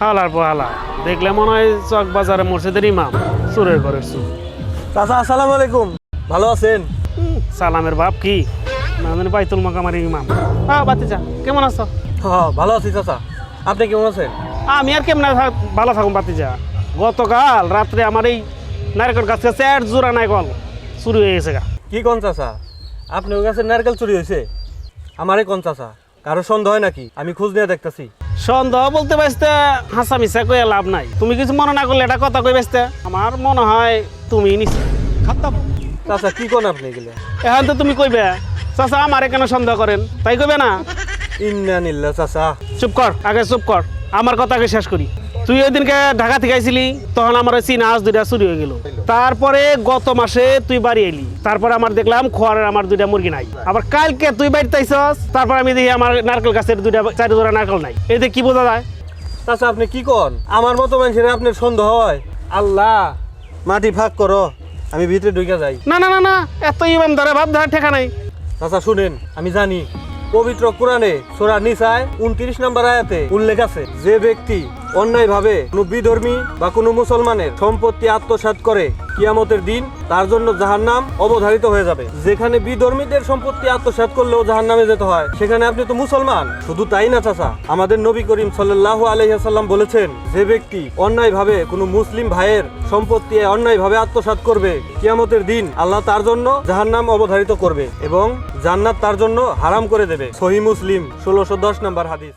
হালার পর হালা দেখলে মনে হয় চক বাজারে মসজিদের ইমাম সুরের ঘরের সুর। চাচা আসসালামু আলাইকুম। ভালো আছেন? হুম, সালামের বাপ কি? মানে বাইতুল মাকামারি ইমাম। হ্যাঁ বাতিজা কেমন আছো? হ্যাঁ ভালো আছি চাচা। আপনি কেমন আছেন? আমি আর কেমন ভালো থাকুন বাতিজা। গতকাল রাত্রে আমার এই নারকেল গাছ কাছে এক জোড়া নারকল চুরি হয়ে গেছে গা। কি কোন চাচা? আপনি ওই গাছের নারকেল চুরি হয়েছে? আমারে কোন চাচা? কারও সন্দেহ হয় নাকি? আমি খোঁজ নিয়ে দেখতেছি। সন্দেহ বলতে পারতে হাসা মিশা কয়ে লাভ নাই। তুমি কিছু মনে না করলে এটা কথা কই বেসতে আমার মনে হয় তুমি নিশ্চয় খাতাম। চাচা কি কোন আপনি গেলে এখন তো তুমি কইবে চাচা আমার কেন সন্দেহ করেন? তাই কইবে না? ইন্না নিল্লা চাচা। চুপ কর আগে চুপ কর। আমার কথা আগে শেষ করি। তুই ওই দিনকে ঢাকা থেকে আইছিলি তখন আমার ওই আজ দুইটা চুরি হয়ে গেল। তারপরে গত মাসে তুই বাড়ি এলি। তারপরে আমার দেখলাম খোয়ারের আমার দুইটা মুরগি নাই। আবার কালকে তুই বাড়িতে আইসস তারপর আমি দেখি আমার নারকেল গাছের দুইটা চারি জোড়া নারকেল নাই। এতে কি বোঝা যায়? চাচা আপনি কি কোন? আমার মতো মানুষের আপনার সন্দেহ হয়? আল্লাহ মাটি ফাঁক করো আমি ভিতরে ঢুকে যাই। না না না না এত ইমাম ধরে ভাব ধরে ঠেকা নাই। চাচা শুনেন আমি জানি। পবিত্র কোরআনে সোরা নিসায় উনত্রিশ নম্বর আয়াতে উল্লেখ আছে যে ব্যক্তি অন্যায়ভাবে কোনো বিধর্মী বা কোনো মুসলমানের সম্পত্তি আত্মসাৎ করে কিয়ামতের দিন তার জন্য জাহান্নাম অবধারিত হয়ে যাবে। যেখানে বিধর্মীদের সম্পত্তি আত্মসাৎ করলেও জাহান্নামে যেতে হয়, সেখানে আপনি তো মুসলমান। শুধু তাই না, চাচা? আমাদের নবী করিম সাল্লাহ আলহিহাসাল্লাম বলেছেন, যে ব্যক্তি অন্যায়ভাবে কোনো মুসলিম ভাইয়ের সম্পত্তি অন্যায়ভাবে আত্মসাৎ করবে, কিয়ামতের দিন আল্লাহ তার জন্য জাহার নাম অবধারিত করবে এবং জান্নাত তার জন্য হারাম করে দেবে। সহি মুসলিম, ষোলোশো দশ নম্বর হাদিস।